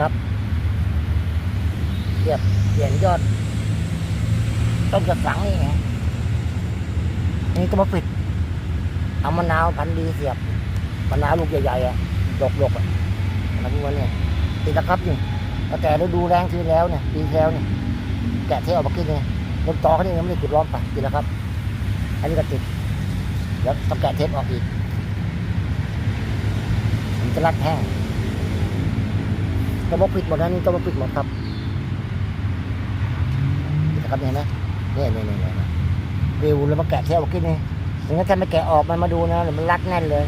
ครับเทียบเปลี่ยนยอด ต้นกระสังนี่ไงนี่ก็มาปิดเอามะนาวพันดีเสียบมะนาวลูกใหญ่ๆอะดกๆอะมันวันเนี่ยติดแล้วครับนี่ตั้งแต่ฤดูแรงที่แล้วเนี่ยปีแล้วเนี่ยแกะเที่ยวมากินเนี่ยต้นตอเขานี่ยังไม่ได้ขุดล้อมไปติดแล้วครับ อันนี้ก็ติดแล้วต้องแกะเทปออกอีกมันจะรัดแห้ง กระบอกปิดหมดนะนี่กระบอกปิดหมดครับนะครับเห็นไหมเนี่ยเนี่ยเนี่ยเนี่ยวิวแล้วมาแกะเทปออกกินนี่อย่างนั้นถ้าไม่แกะออกมันมาดูนะเดี๋ยวมันรัดแน่นเลย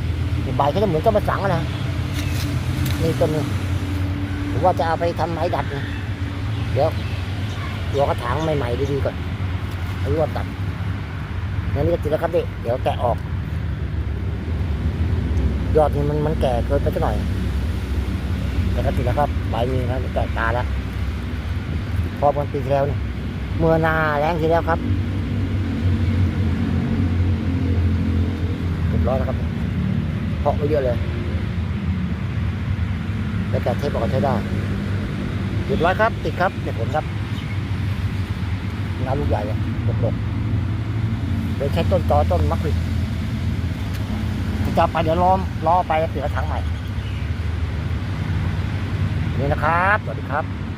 ใบก็จะเหมือนต้นมะสังนะนี่ต้นนี้หรือว่าจะเอาไปทำไม้ดัดนะเดี๋ยวตัวกระถางใหม่ๆดีๆก่อนเอาลวดตัดนั่นนี่ก็ติดแล้วครับเด็กเดี๋ยวแกะออก ยอดนี่มันมันแก่เกินไปสักหน่อย ก็ติแล้วครับใบมีนะแก่ตาแล้วพอมันปีที่แล้วนี่เมื่อนาแรงทีแล้วครับเรียบร้อยแล้วครับเพาะไปเยอะเลยแล้วแกะเทปออกใช้ได้เรียบร้อยครับติดครับเด็ดผลครับน้ำลูกใหญ่อะดกๆโดยใช้ต้นตอต้นมะขวิดจะไปเดี๋ยวล้อมล้อไปเปลี่ยนถางใหม่ นี่นะครับ สวัสดีครับ